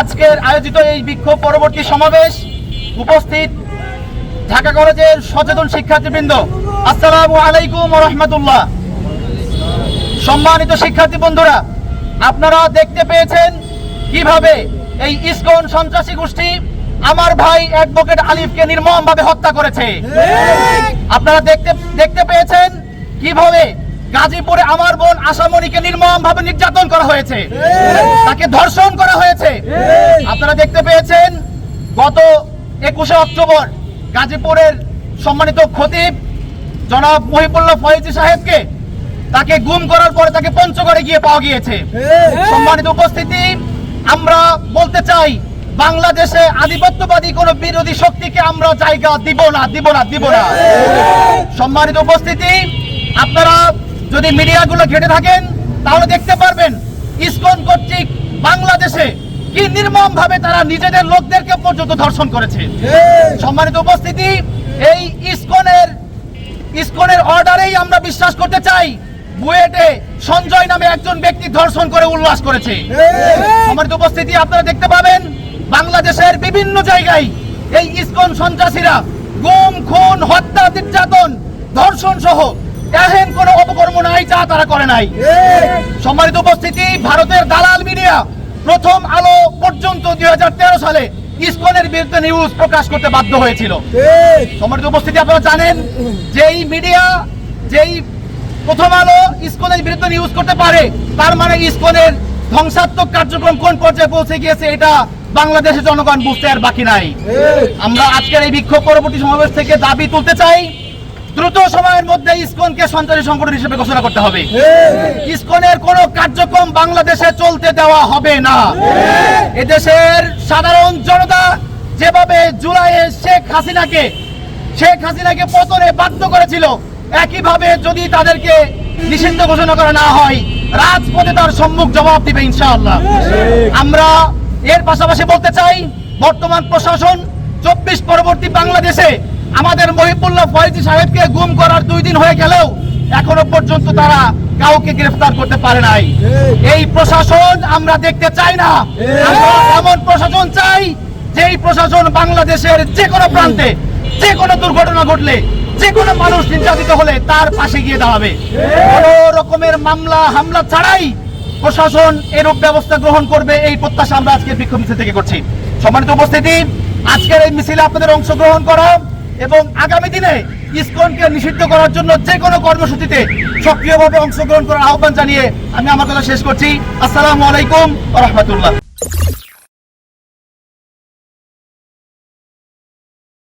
আজকের আয়োজিত এই বিক্ষোভ পরবর্তী সমাবেশ উপস্থিত ঢাকা কলেজের সচেতন শিক্ষার্থীবৃন্দ। আসসালামু আলাইকুম রহমতুল্লাহ। সম্মানিত শিক্ষার্থী বন্ধুরা, আপনারা দেখতে পেয়েছেন কীভাবে এই ইসকন সন্ত্রাসী গোষ্ঠী আমার ভাই অ্যাডভোকেট আলিফকে নির্মমভাবে হত্যা করেছে। আপনারা দেখতে দেখতে পেয়েছেন কীভাবে গাজীপুরে আমার বোন আশামণিকে নির্মমভাবে নির্যাতন করা হয়েছে। তাকে ধর্ষণ করা হয়েছে। আপনারা দেখতে পেয়েছেন গত একুশে অক্টোবর গাজীপুরের সম্মানিত খতিব জনাব মহিবুল্লাহ ফয়েজি সাহেবকে তাকে গুম করার পরে তাকে পঞ্চগড়ে গিয়ে পাওয়া গিয়েছে। সম্মানিত উপস্থিতি আমরা বলতে চাই বাংলাদেশে আধিপত্যবাদী কোন বিরোধী শক্তিকে আমরা জায়গা দিব না দিব না দিব না। সম্মানিত উপস্থিতি আপনারা যদি মিডিয়াগুলো ঘেটে থাকেন তাহলে দেখতে পারবেন ইসকন কর্তৃক বাংলাদেশে কি নির্মম ভাবে তারা নিজেদের লোকদেরকে পর্যন্ত ধর্ষণ করেছে। সম্মানিত উপস্থিতি এই ইসকনের ইসকনের অর্ডারেই আমরা বিশ্বাস করতে চাই বুয়েটে সঞ্জয় নামে একজন ব্যক্তি ধর্ষণ করে উল্লাস করেছে। সম্মানিত উপস্থিতি আপনারা দেখতে পাবেন বাংলাদেশের বিভিন্ন জায়গায় এই ইসকন সন্ত্রাসীরা গুম খুন হত্যা নির্যাতন ধর্ষণ সহ এহেন কোন অপকর্ম নাই যা তারা করে নাই। সম্মানিত উপস্থিতি ভারতের দালাল মিডিয়া প্রথম আলো পর্যন্ত দুই হাজার তেরো সালে ইসকনের বিরুদ্ধে নিউজ প্রকাশ করতে বাধ্য হয়েছিল। সম্মানিত উপস্থিতি আপনারা জানেন যেই মিডিয়া যেই প্রথম আলো ইসকনের বিরুদ্ধে নিউজ করতে পারে তার মানে ইসকনের ধ্বংসাত্মক কার্যক্রম কোন পর্যায়ে পৌঁছে গিয়েছে এটা বাংলাদেশের জনগণ বুঝতে আর বাকি নাই। আমরা আজকের এই বিক্ষোভ পরবর্তী সমাবেশ থেকে দাবি তুলতে চাই, দ্রুত সময়ের মধ্যে ইসকনকে সন্ত্রাসী সংগঠন হিসেবে ঘোষণা করতে হবে। ইসকনের কোন কার্যক্রম বাংলাদেশে চলতে দেওয়া হবে না। এদেশের সাধারণ জনতা যেভাবে জুলাইয়ে শেখ হাসিনাকে শেখ হাসিনাকে পতনে বাধ্য করেছিল, একইভাবে যদি তাদেরকে নিষিদ্ধ ঘোষণা করা না হয় রাজপথে তার সম্মুখ জবাব দিবে ইনশাআল্লাহ। আমরা এর পাশাপাশি বলতে চাই বর্তমান প্রশাসন চব্বিশ পরবর্তী বাংলাদেশে আমাদের মহিবুল্লাহ ফয়েজি সাহেবকে গুম করার দুই দিন হয়ে গেলেও এখনও পর্যন্ত তারা কাউকে গ্রেফতার করতে পারে নাই। এই প্রশাসন আমরা দেখতে চাই না। আমরা এমন প্রশাসন চাই যেই প্রশাসন বাংলাদেশের যে কোনো প্রান্তে যে কোনো দুর্ঘটনা ঘটলে যে কোনো মানুষ নির্যাতিত হলে তার পাশে গিয়ে দাঁড়াবে। কোন রকমের মামলা, হামলা ছাড়াই প্রশাসন এরূপ ব্যবস্থা গ্রহণ করবে এই প্রত্যাশা আমরা আজকের বিক্ষোভ মিছিল থেকে করছি। সম্মানিত উপস্থিতি, আজকের এই মিছিলে আপনাদের অংশগ্রহণ করা এবং আগামী দিনে ইসকনকে নিষিদ্ধ করার জন্য যে কোনো কর্মসূচিতে সক্রিয়ভাবে অংশগ্রহণ করার আহ্বান জানিয়ে আমি আমার কথা শেষ করছি। আসসালামু আলাইকুম রহমতুল্লাহ।